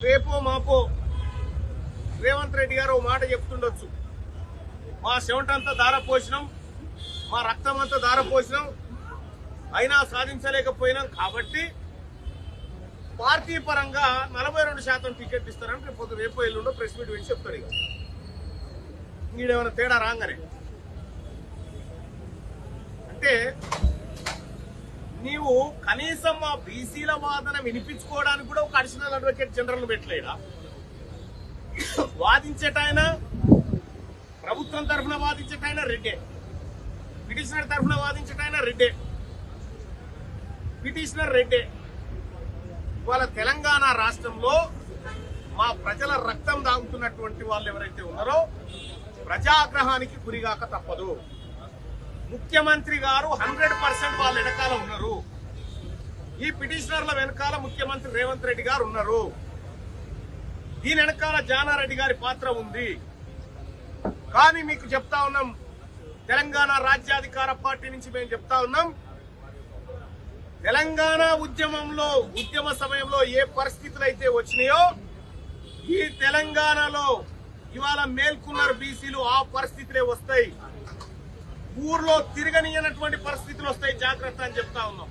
రేపో మాపో రేవంత్ రెడ్డి గారు ఓ మాట చెప్తుండొచ్చు. మా చెమటంతా దారపోసినాం మా రక్తం అంతా దారపోసినాం అయినా సాధించలేకపోయినాం కాబట్టి పార్టీ పరంగా నలభై రెండు శాతం టికెట్ ఇస్తారని రేపు పొద్దు రేపు ఎల్లుండో ప్రెస్ మీట్ పెట్టి చెప్తాడు ఇక ఈడేమైనా తేడా రాగానే? అంటే నీవు కనీసం మా బీసీల వాదన వినిపించుకోవడానికి కూడా ఒక అడిషనల్ అడ్వకేట్ జనరల్ పెట్టలేడా? వాదించేటైనా ప్రభుత్వం తరఫున వాదించేటైనా రెడ్డే. పిటిషనర్ తరఫున వాదించటైనా రెడ్డే. పిటిషనర్ రెడ్డే. ఇవాళ తెలంగాణ రాష్ట్రంలో మా ప్రజల రక్తం దాగుతున్నటువంటి వాళ్ళు ఎవరైతే ఉన్నారో ప్రజాగ్రహానికి గురిగాక తప్పదు. ముఖ్యమంత్రి గారు హండ్రెడ్ పర్సెంట్ వాళ్ళ వెనకాల ఉన్నారు. ఈ పిటిషనర్ల వెనకాల ముఖ్యమంత్రి రేవంత్ రెడ్డి గారు ఉన్నారు. దీని వెనకాల జానారెడ్డి గారి పాత్ర ఉంది. కానీ మీకు చెప్తా ఉన్నాం తెలంగాణ రాజ్యాధికార పార్టీ నుంచి మేము చెప్తా ఉన్నాం తెలంగాణ ఉద్యమంలో ఉద్యమ సమయంలో ఏ పరిస్థితులు అయితే వచ్చినాయో ఈ తెలంగాణలో ఇవాళ మేల్కున్నారు బీసీలు ఆ పరిస్థితులే వస్తాయి. ఊర్లో తిరగనియనటువంటి పరిస్థితులు వస్తాయి. జాగ్రత్త అని చెప్తా ఉన్నాం.